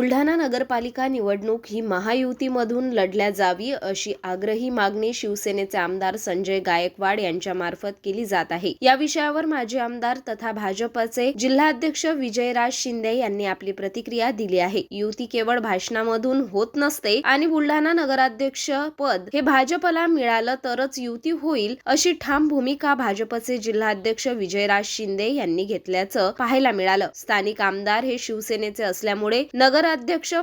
बुलढाणा नगरपालिका निवडणूक ही महायुतीमधून लढल्या जावी अशी आग्रही मागणी शिवसेनेचे आमदार संजय गायकवाड यांच्यामार्फत केली जात आहे. या विषयावर माजी आमदार तथा भाजपचे जिल्हाध्यक्ष विजयराज शिंदे यांनी आपली प्रतिक्रिया दिली आहे. युती केवळ भाषणामधून होत नसते आणि बुलढाणा नगराध्यक्ष पद हे भाजपला मिळालं तरच युती होईल अशी ठाम भूमिका भाजपचे जिल्हाध्यक्ष विजयराज शिंदे यांनी घेतल्याचं पाहायला मिळालं. स्थानिक आमदार हे शिवसेनेचे असल्यामुळे नगर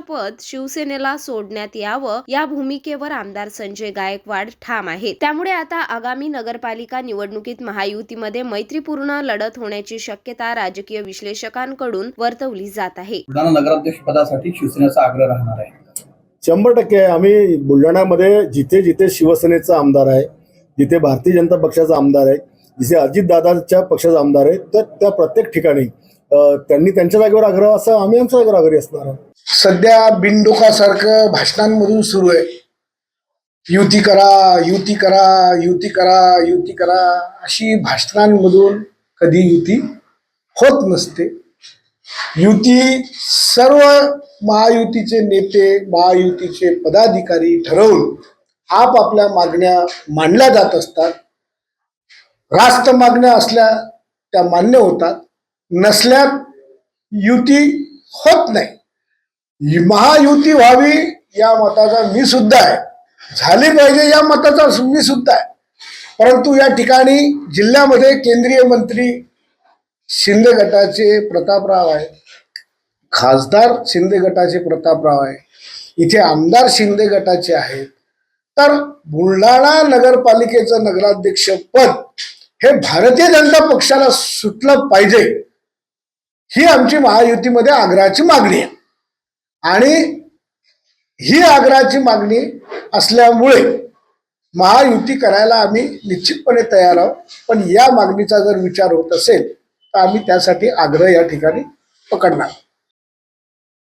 पद शिवसेनेला सोडण्यात यावं या भूमिकेवर आमदार संजय गायकवाड ठाम आहेत. त्यामुळे आता आगामी नगरपालिका निवडणुकीत महायुतीमध्ये मैत्रीपूर्ण लढत होण्याची शक्यता राजकीय विश्लेषकांकडून वर्तवली जात आहे. नगराध्यक्ष पदासाठी शिवसेनेचा आग्रह राहणार आहे. शंभर टक्के आम्ही बुलढाण्यामध्ये जिथे जिथे शिवसेनेचा आमदार आहे जिथे भारतीय जनता पक्षाचा आमदार आहे जिथे अजितदादाच्या पक्षाचा आमदार आहेत तर त्या प्रत्येक ठिकाणी त्यांनी त्यांच्या जागेवर आग्रह असं आम्ही आमच्या जागेवर आग्रही असणार आहोत. सध्या बिनडोकासारखं भाषणांमधून सुरू आहे. युती करा युती करा युती करा युती करा अशी भाषणांमधून कधी युती होत नसते. युती सर्व महायुतीचे नेते महायुतीचे पदाधिकारी ठरवून आपापल्या मागण्या मांडल्या जात असतात. रास्त मागण्या असल्या त्या मान्य होतात. नसल्यात युती होत नाही. महायुती व्हावी या मताचा मी सुद्धा आहे. झाली पाहिजे या मताचा मी सुद्धा आहे. परंतु या ठिकाणी जिल्ह्यामध्ये केंद्रीय मंत्री शिंदे गटाचे प्रतापराव आहे खासदार शिंदे गटाचे प्रतापराव आहे इथे आमदार शिंदे गटाचे आहेत. तर बुलढाणा नगरपालिकेचं नगराध्यक्ष पद हे भारतीय जनता पक्षाला सुटलं पाहिजे ही आमची महायुतीमध्ये आग्रहाची मागणी आहे. आणि ही आग्रहाची मागणी असल्यामुळे महायुती करायला आम्ही निश्चितपणे तयार आहोत. पण या मागणीचा जर विचार होत असेल तर आम्ही त्यासाठी आग्रह या ठिकाणी पकडणार.